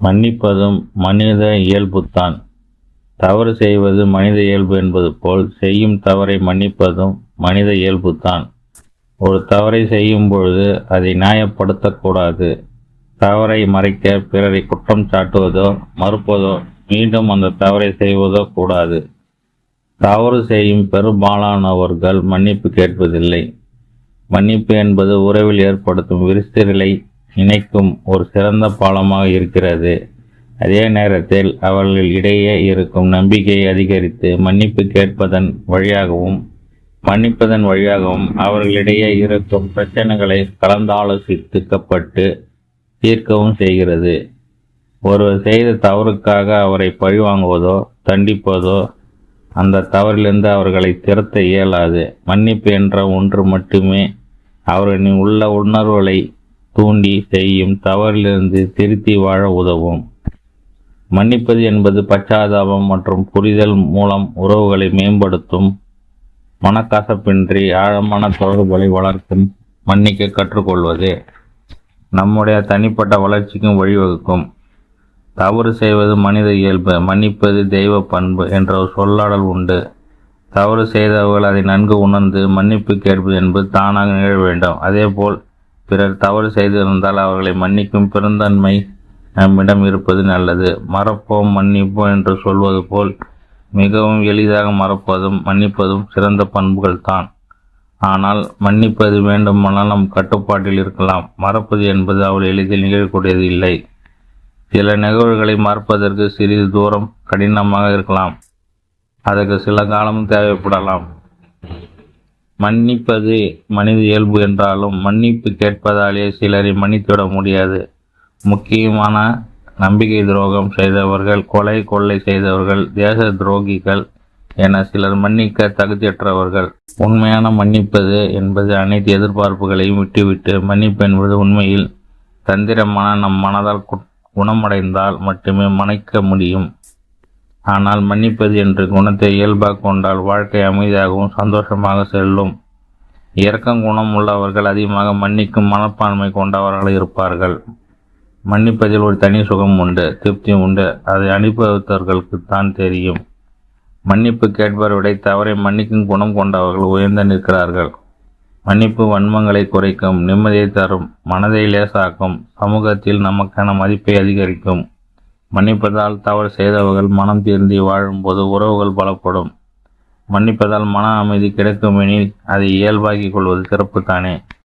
மன்னிப்பதும் மனித இயல்புத்தான். தவறு செய்வது மனித இயல்பு என்பது போல் செய்யும் தவறை மன்னிப்பதும் மனித இயல்புத்தான். ஒரு தவறை செய்யும் பொழுது அதை நியாயப்படுத்தக்கூடாது. தவறை மறைக்க பிறரை குற்றம் சாட்டுவதோ மறுப்பதோ மீண்டும் அந்த தவறை செய்வதோ கூடாது. தவறு செய்யும் பெரும்பாலானவர்கள் மன்னிப்பு கேட்பதில்லை. மன்னிப்பு என்பது உறவில் ஏற்படுத்தும் விரிசலை இணைக்கும் ஒரு சிறந்த பாலமாக இருக்கிறது. அதே நேரத்தில் அவர்கள் இடையே இருக்கும் நம்பிக்கையை அதிகரித்து மன்னிப்பு கேட்பதன் வழியாகவும் மன்னிப்பதன் வழியாகவும் அவர்களிடையே இருக்கும் பிரச்சனைகளை கலந்தாலோசித்துக்கப்பட்டு தீர்க்கவும் செய்கிறது. ஒருவர் செய்த தவறுக்காக அவரை பழிவாங்குவதோ தண்டிப்பதோ அந்த தவறிலிருந்து அவர்களை திறத்த இயலாது. மன்னிப்பு என்ற ஒன்று மட்டுமே அவர்களின் உள்ள உணர்வுகளை தூண்டி செய்யும் தவறிலிருந்து திருத்தி வாழ உதவும். மன்னிப்பது என்பது பச்சாதாபம் மற்றும் புரிதல் மூலம் உறவுகளை மேம்படுத்தும். மனக்கசப்பின்றி ஆழமான தொடர்புகளை வளர்க்கும். மன்னிக்க கற்றுக்கொள்வது. நம்முடைய தனிப்பட்ட வளர்ச்சிக்கும் வழிவகுக்கும். தவறு செய்வது மனித இயல்பு. மன்னிப்பது தெய்வ பண்பு என்ற ஒரு சொல்லாடல் உண்டு. தவறு செய்தவர்கள் அதை நன்கு உணர்ந்து மன்னிப்பு கேட்பது என்பது தானாக நிகழ வேண்டும். அதேபோல் பிறர் தவறு செய்திருந்தால் அவர்களை மன்னிக்கும் பெருந்தன்மை நம்மிடம் இருப்பது நல்லது. மறப்போம் மன்னிப்போம் என்று சொல்வது போல் மிகவும் எளிதாக மறப்பதும் மன்னிப்பதும் சிறந்த பண்புகள் தான். ஆனால் மன்னிப்பது வேண்டுமானால் நம் கட்டுப்பாட்டில் இருக்கலாம். மறப்பது என்பது அவள் எளிதில் நிகழக்கூடியது இல்லை. சில நிகழ்வுகளை மறப்பதற்கு சிறிது தூரம் கடினமாக இருக்கலாம். அதற்கு சில காலம் தேவைப்படலாம். மன்னிப்பது மனித இயல்பு என்றாலும் மன்னிப்பு கேட்பதாலே சிலரை மன்னித்துவிட முடியாது. முக்கியமான நம்பிக்கை துரோகம் செய்தவர்கள் கொலை கொள்ளை செய்தவர்கள் தேச துரோகிகள் என சிலர் மன்னிக்க தகுதியற்றவர்கள். உண்மையான மன்னிப்பது என்பது அனைத்து எதிர்பார்ப்புகளையும் விட்டுவிட்டு மன்னிப்பு என்பது உண்மையில் தந்திரமான நம் மனதால் குணமடைந்தால் மட்டுமே மன்னிக்க முடியும். ஆனால் மன்னிப்பது என்ற குணத்தை இயல்பாக கொண்டால் வாழ்க்கை அமைதியாகவும் சந்தோஷமாக செல்லும். இரக்கம் குணம் உள்ளவர்கள் அதிகமாக மன்னிக்கும் மனப்பான்மை கொண்டவர்கள் இருப்பார்கள். மன்னிப்பதில் ஒரு தனி சுகம் உண்டு திருப்தி உண்டு. அதை அனுபவித்தவர்களுக்கு தான் தெரியும். மன்னிப்பு கேட்பவரை விட தவறை மன்னிக்கும் குணம் கொண்டவர்கள் உயர்ந்து நிற்கிறார்கள். மன்னிப்பு வன்மங்களை குறைக்கும் நிம்மதியை தரும் மனதை லேசாக்கும் சமூகத்தில் நமக்கான மதிப்பை அதிகரிக்கும். மன்னிப்பதால் தவறு செய்தவர்கள் மனம் திருந்தி வாழும்போது உறவுகள் பலப்படும். மன்னிப்பதால் மன அமைதி கிடைக்குமெனில் அதை இயல்பாக்கிக் கொள்வது சிறப்பு தானே